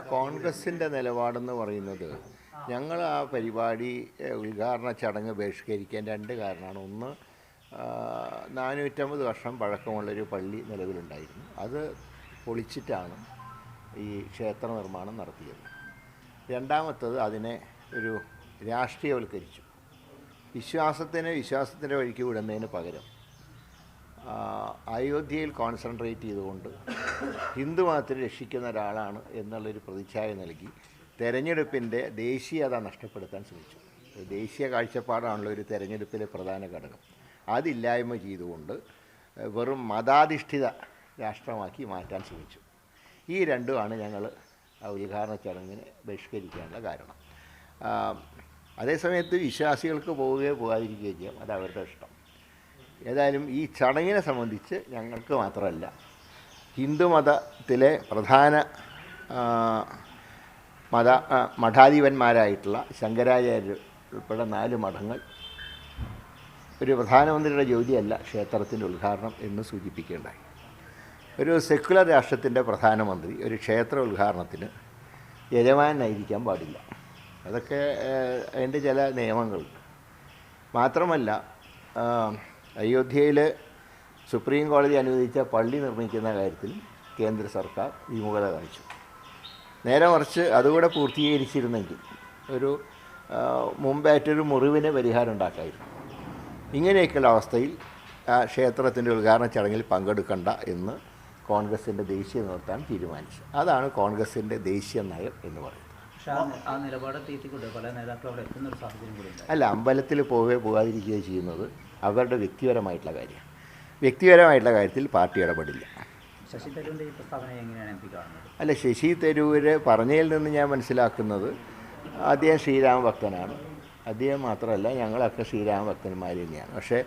കോൺഗ്രസിന്റെ നിലപാടെന്ന് പറയുന്നത് ഞങ്ങൾ ആ പരിപാടി ഉദ്ഘാടന ചടങ്ങ് ബഹിഷ്കരിക്കാൻ രണ്ട് കാരണമാണ്. ഒന്ന് നാനൂറ്റമ്പത് വർഷം പഴക്കമുള്ളൊരു പള്ളി നിലവിലുണ്ടായിരുന്നു. അത് പൊളിച്ചിട്ടാണ് ഈ ക്ഷേത്ര നിർമ്മാണം നടത്തിയത്. രണ്ടാമത്തത് അതിനെ ഒരു രാഷ്ട്രീയവൽക്കരിച്ചു. വിശ്വാസത്തിന് വിശ്വാസത്തിന്റെ വഴിക്ക് വിടുന്നതിന് പകരം അയോധ്യയിൽ കോൺസെൻട്രേറ്റ് ചെയ്തുകൊണ്ട് ഹിന്ദു മതത്തെ രക്ഷിക്കുന്ന ഒരാളാണ് എന്നുള്ളൊരു പ്രതിച്ഛായ നൽകി തെരഞ്ഞെടുപ്പിന്റെ ദേശീയത നഷ്ടപ്പെടുത്താൻ ശ്രമിച്ചു. ദേശീയ കാഴ്ചപ്പാടാണല്ലോ ഒരു തെരഞ്ഞെടുപ്പിലെ പ്രധാന ഘടകം. അതില്ലായ്മ ചെയ്തുകൊണ്ട് വെറും മതാധിഷ്ഠിത രാഷ്ട്രമാക്കി മാറ്റാൻ ശ്രമിച്ചു. ഈ രണ്ടുമാണ് ഞങ്ങൾ ഉദ്ഘാടന ചടങ്ങിനെ ബഹിഷ്കരിക്കാനുള്ള കാരണം. അതേസമയത്ത് വിശ്വാസികൾക്ക് പോവുകയോ പോകാതിരിക്കുകയോ ചെയ്യാം. അത് അവരുടെ ഇഷ്ടം. ഏതായാലും ഈ ചടങ്ങിനെ സംബന്ധിച്ച് ഞങ്ങൾക്ക് മാത്രമല്ല ഹിന്ദുമതത്തിലെ പ്രധാന മത മഠാധിപന്മാരായിട്ടുള്ള ശങ്കരാചാര്യർ ഉൾപ്പെടെ നാല് മഠങ്ങൾ ഒരു പ്രധാനമന്ത്രിയുടെ ജോലിയല്ല ക്ഷേത്രത്തിന്റെ ഉദ്ഘാടനം എന്ന് സൂചിപ്പിക്കേണ്ടായി. ഒരു സെക്യുലർ രാഷ്ട്രത്തിന്റെ പ്രധാനമന്ത്രി ഒരു ക്ഷേത്ര ഉദ്ഘാടനത്തിന് യജമാനായിരിക്കാൻ പാടില്ല. അതൊക്കെ അതിന്റെ ചില നിയമങ്ങളുണ്ട്. മാത്രമല്ല അയോധ്യയിൽ സുപ്രീം കോടതി അനുവദിച്ച പള്ളി നിർമ്മിക്കുന്ന കാര്യത്തിൽ കേന്ദ്ര സർക്കാർ വിമുഖത കാണിച്ചു. നേരെ മറിച്ച് അതുകൂടെ പൂർത്തീകരിച്ചിരുന്നെങ്കിൽ ഒരു മുമ്പേറ്റൊരു മുറിവിന് പരിഹാരം ഉണ്ടാക്കായിരുന്നു. ഇങ്ങനെയൊക്കെയുള്ള അവസ്ഥയിൽ ആ ക്ഷേത്രത്തിന്റെ ഉദ്ഘാടന ചടങ്ങിൽ പങ്കെടുക്കണ്ട എന്ന് കോൺഗ്രസിന്റെ ദേശീയ നേതൃത്വം തീരുമാനിച്ചു. അതാണ് കോൺഗ്രസിന്റെ ദേശീയ നയം എന്ന് പറയുന്നത്. അല്ല അമ്പലത്തിൽ പോവുകയോ പോകാതിരിക്കുകയോ ചെയ്യുന്നത് അവരുടെ വ്യക്തിപരമായിട്ടുള്ള കാര്യമാണ്. വ്യക്തിപരമായിട്ടുള്ള കാര്യത്തിൽ പാർട്ടി ഇടപെടില്ല. ശശി തരൂരിന്റെ ഈ പ്രസ്താവന എങ്ങനെയാണ് എം പി കാണുന്നത്? അല്ല ശശി തരൂര് പറഞ്ഞതിൽ നിന്ന് ഞാൻ മനസ്സിലാക്കുന്നത് അദ്ദേഹം ശ്രീരാമ ഭക്തനാണ്. അദ്ദേഹം മാത്രമല്ല ഞങ്ങളൊക്കെ ശ്രീരാമ ഭക്തന്മാർ തന്നെയാണ്. പക്ഷേ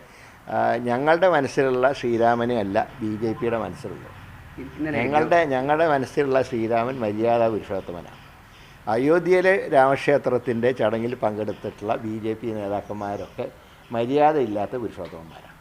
ഞങ്ങളുടെ മനസ്സിലുള്ള ശ്രീരാമനെ അല്ല ബി ജെ പിയുടെ മനസ്സിലുള്ളത്. ഞങ്ങളുടെ ഞങ്ങളുടെ മനസ്സിലുള്ള ശ്രീരാമൻ മര്യാദ പുരുഷോത്തമനാണ്. അയോധ്യയിലെ രാമക്ഷേത്രത്തിന്റെ ചടങ്ങിൽ പങ്കെടുത്തിട്ടുള്ള ബി ജെ പി നേതാക്കന്മാരൊക്കെ മര്യാദയില്ലാത്ത പുരുഷോത്തമന്മാരാണ്.